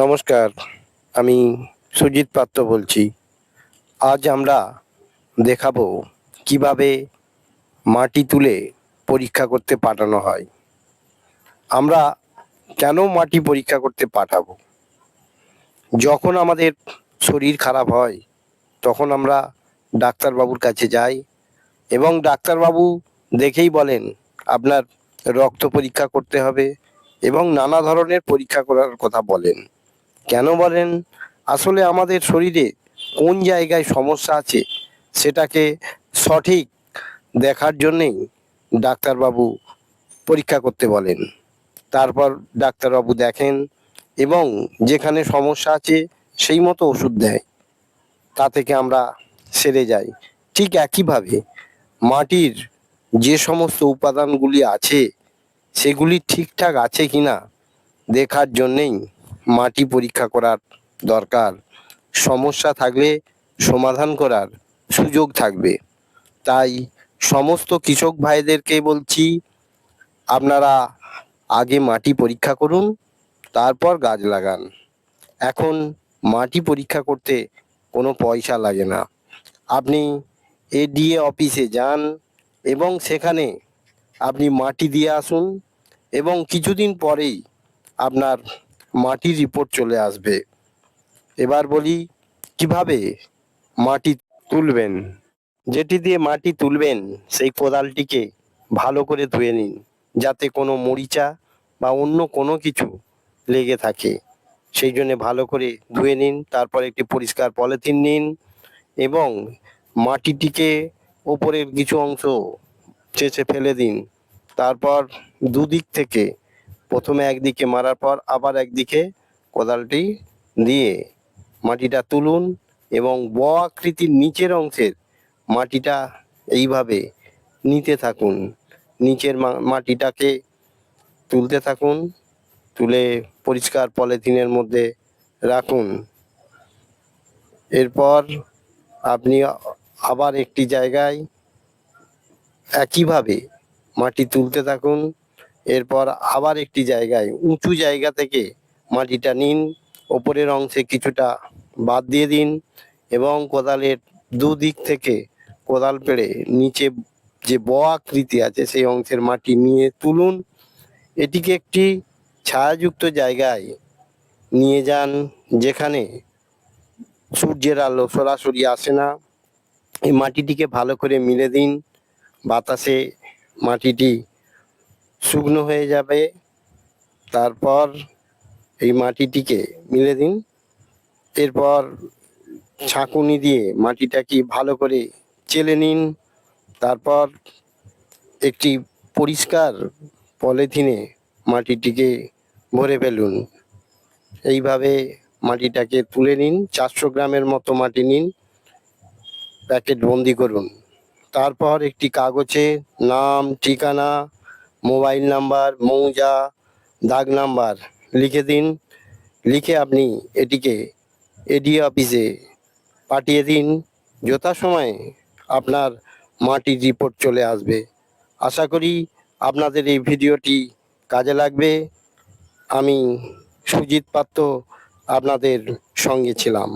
নমস্কার, আমি সুজিত পাত্র বলছি। আজ আমরা দেখাবো কীভাবে মাটি তুলে পরীক্ষা করতে পাঠানো হয়। আমরা কেন মাটি পরীক্ষা করতে পাঠাবো? যখন আমাদের শরীর খারাপ হয়, তখন আমরা ডাক্তারবাবুর কাছে যাই এবং ডাক্তারবাবু দেখেই বলেন, আপনার রক্ত পরীক্ষা করতে হবে এবং নানা ধরনের পরীক্ষা করার কথা বলেন। কেন বলেন? আসলে আমাদের শরীরে কোন জায়গায় সমস্যা আছে সেটাকে সঠিক দেখার জন্যেই ডাক্তারবাবু পরীক্ষা করতে বলেন। তারপর ডাক্তারবাবু দেখেন এবং যেখানে সমস্যা আছে সেই মতো ওষুধ দেয়। তা থেকে আমরা সেরে যাই। ঠিক একইভাবে মাটির যে সমস্ত উপাদানগুলি আছে সেগুলি ঠিকঠাক আছে কিনা দেখার জন্যেই মাটি পরীক্ষা করার দরকার। সমস্যা থাকলে সমাধান করার সুযোগ থাকবে। তাই সমস্ত কৃষক ভাইদেরকে বলছি, আপনারা আগে মাটি পরীক্ষা করুন, তারপর গাছ লাগান। এখন মাটি পরীক্ষা করতে কোনো পয়সা লাগে না। আপনি এডিএ অফিসে যান এবং সেখানে আপনি মাটি দিয়ে আসুন এবং কিছুদিন পরেই আপনার মাটির রিপোর্ট চলে আসবে। এবার বলি, কীভাবে মাটি তুলবেন? যেটি দিয়ে মাটি তুলবেন, সেই কোদালটিকে ভালো করে ধুয়ে নিন, যাতে কোনো মরিচা বা অন্য কোনো কিছু লেগে থাকে। সেই জন্য ভালো করে ধুয়ে নিন, তারপর একটি পরিষ্কার পলিথিন নিন এবং মাটিটিকে ওপরের কিছু অংশ চেঁচে ফেলে দিন। তারপর দুদিক থেকে প্রথমে একদিকে মারার পর আবার একদিকে কোদালটি দিয়ে মাটিটা তুলুন এবং ব আকৃতির নিচের অংশের মাটিটা এইভাবে নিতে থাকুন। নিচের মাটিটাকে তুলতে থাকুন, তুলে পরিষ্কার পলিথিনের মধ্যে রাখুন। এরপর আপনি আবার একটি জায়গায় একইভাবে মাটি তুলতে থাকুন। এরপর আবার একটি জায়গায় উঁচু জায়গা থেকে মাটিটা নিন, ওপরের অংশে কিছুটা বাদ দিয়ে দিন এবং কোদালের দুদিক থেকে কোদাল পেড়ে নিচে যে ব আকৃতি আছে সেই অংশের মাটি নিয়ে তুলুন। এটিকে একটি ছায়াযুক্ত জায়গায় নিয়ে যান যেখানে সূর্যের আলো সরাসরি আসে না। এই মাটিটিকে ভালো করে মিলে দিন। বাতাসে মাটিটি শুকনো হয়ে যাবে। তারপর এই মাটিটিকে মিলে দিন। এরপর ছাঁকুনি দিয়ে মাটিটাকে ভালো করে চেলে নিন। তারপর একটি পরিষ্কার পলিথিনে মাটিটিকে ভরে ফেলুন। এইভাবে মাটিটাকে তুলে নিন, চারশো গ্রামের মতো মাটি নিন, প্যাকেট বন্দি করুন। তারপর একটি কাগজে নাম, ঠিকানা মোবাইল নাম্বার, মৌজা, দাগ নাম্বার লিখে দিন। লিখে আপনি এটিকে এডি অফিসে পাঠিয়ে দিন। যথাসময়ে আপনার মাটির রিপোর্ট চলে আসবে। আশা করি আপনাদের এই ভিডিওটি কাজে লাগবে। আমি সুজিত পাত্র আপনাদের সঙ্গে ছিলাম।